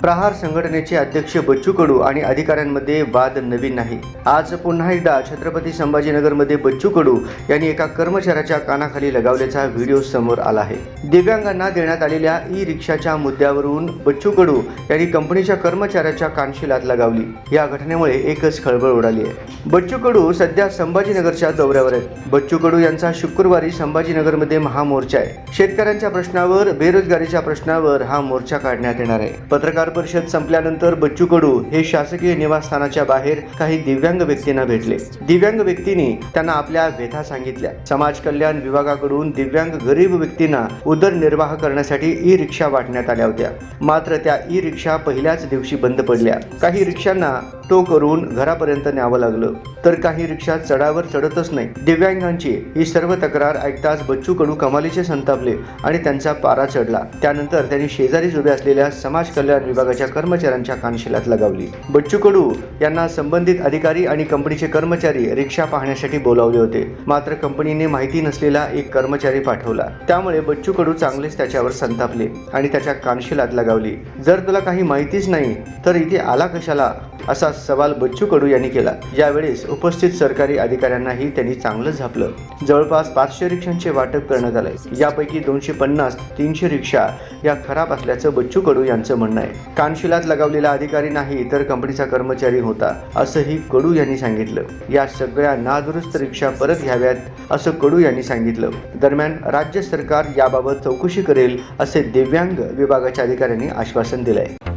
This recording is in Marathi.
प्रहार संघटनेचे अध्यक्ष बच्चू कडू आणि अधिकाऱ्यांमध्ये वाद नवीन नाही. आज पुन्हा एकदा छत्रपती संभाजीनगरमध्ये बच्चू कडू यांनी एका कर्मचाऱ्याच्या कानाखाली लगावल्याचा व्हिडिओ समोर आला आहे. दिव्यांगांना देण्यात आलेल्या ई रिक्षाच्या मुद्द्यावरून बच्चू कडू यांनी कंपनीच्या कर्मचाऱ्याच्या कानशिलात लगावली. या घटनेमुळे एकच खळबळ उडाली आहे. बच्चू कडू सध्या संभाजीनगरच्या दौऱ्यावर आहेत. बच्चू कडू यांचा शुक्रवारी संभाजीनगरमध्ये महामोर्चा आहे. शेतकऱ्यांच्या प्रश्नावर बेरोजगारीच्या प्रश्नावर हा मोर्चा काढण्यात येणार आहे. पत्रकार परिषद संपल्यानंतर बच्चू कडू हे शासकीय निवासस्थानाच्या बाहेर काही दिव्यांग व्यक्तींना भेटले. दिव्यांग व्यक्तींनी त्यांना आपल्या व्यथा सांगितल्या. समाज कल्याण विभागाकडून दिव्यांग गरीब व्यक्तींना उदरनिर्वाह करण्यासाठी ई रिक्षा वाटण्यात आल्या होत्या. मात्र त्या ई रिक्षा पहिल्याच दिवशी बंद पडल्या. काही रिक्षांना टो करून घरापर्यंत न्यावं लागलं. तर काही रिक्षा चढावर चढतच नाही. दिव्यांगांची ही सर्व तक्रार ऐकताच बच्चू कडू कमालीचे संतापले आणि त्यांचा पारा चढला. त्यानंतर त्यांनी शेजारीच उभे असलेल्या समाज कल्याण विभागाच्या कर्मचाऱ्यांच्या कानशिलात लगावली. बच्चू कडू यांना संबंधित अधिकारी आणि कंपनीचे कर्मचारी रिक्षा पाहण्यासाठी बोलावले होते. मात्र कंपनीने माहिती नसलेला एक कर्मचारी पाठवला. त्यामुळे बच्चू कडू चांगलेच त्याच्यावर संतापले आणि त्याच्या कानशिलात लगावली. जर तुला काही माहितीच नाही तर इथे आला कशाला? असा सवाल बच्चू कडू यांनी केला. यावेळेस उपस्थित सरकारी अधिकाऱ्यांनाही त्यांनी चांगलं झापलं. जवळपास पाचशे रिक्षांचे वाटप करण्यात आलंय यापैकी दोनशे पन्नास तीनशे रिक्षा या खराब असल्याचं बच्चू कडू यांचं म्हणणं आहे. कानशिलात लगावलेला अधिकारी नाही तर कंपनीचा कर्मचारी होता असंही कडू यांनी सांगितलं. या सगळ्या नादुरुस्त रिक्षा परत घ्याव्यात असं कडू यांनी सांगितलं. दरम्यान राज्य सरकार याबाबत चौकशी करेल असे दिव्यांग विभागाच्या अधिकाऱ्यांनी आश्वासन दिलंय.